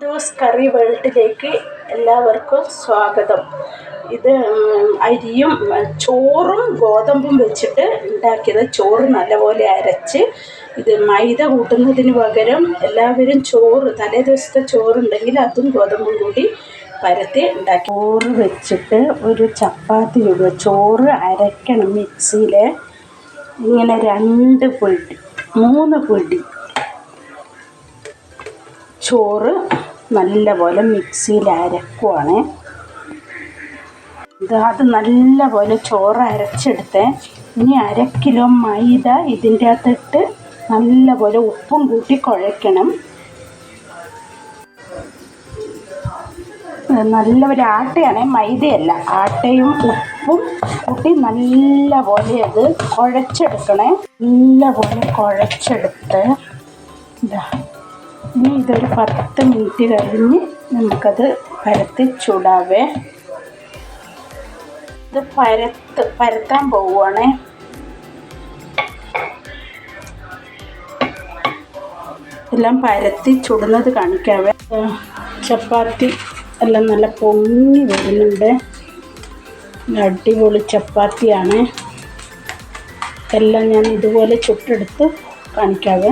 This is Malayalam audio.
ജോസ് കറി വേൾഡിലേക്ക് എല്ലാവർക്കും സ്വാഗതം. ഇത് അരിയും ചോറും ഗോതമ്പും വെച്ചിട്ട് ഉണ്ടാക്കിയത് ചോറ് നല്ലപോലെ അരച്ച് ഇത് മൈദ കൂട്ടുന്നതിന് പകരം എല്ലാവരും ചോറ് തലേ ദിവസത്തെ ചോറുണ്ടെങ്കിൽ അതും ഗോതമ്പും കൂടി പരത്തി ഉണ്ടാക്കി. ചോറ് വെച്ചിട്ട് ഒരു ചപ്പാത്തി ഇടുക. ചോറ് അരക്കണം മിക്സിയിൽ ഇങ്ങനെ രണ്ട് പിടി മൂന്ന് പിടി. ചോറ് നല്ലപോലെ മിക്സിയിൽ അരക്കുവാണ്. ഇത് അത് നല്ലപോലെ ചോറ് അരച്ചെടുത്ത്. ഇനി അര കിലോ മൈദ ഇതിന്റെ അകത്തിട്ട് നല്ലപോലെ ഉപ്പും കൂട്ടി കുഴയ്ക്കണം. നല്ല ഒരു ആട്ടയാണേ മൈദയല്ല. ആട്ടയും ഉപ്പും കൂട്ടി നല്ലപോലെ അത് കുഴച്ചെടുക്കണേ. നല്ലപോലെ കുഴച്ചെടുത്ത്. ഇതാ ഇനി ഇതൊരു പത്ത് മിനിറ്റ് കഴിഞ്ഞ് നമുക്കത് പരത്തി ചൂടാവേ. ഇത് പരത്ത് പരത്താൻ പോവുകയാണേ എല്ലാം പരത്തി ചുടുന്നത് കാണിക്കാവേ. ചപ്പാത്തി എല്ലാം നല്ല പൊങ്ങി വരുന്നുണ്ട്. അടിപൊളി ചപ്പാത്തിയാണ്. എല്ലാം ഞാൻ ഇതുപോലെ ചുട്ടെടുത്ത് കാണിക്കാവേ.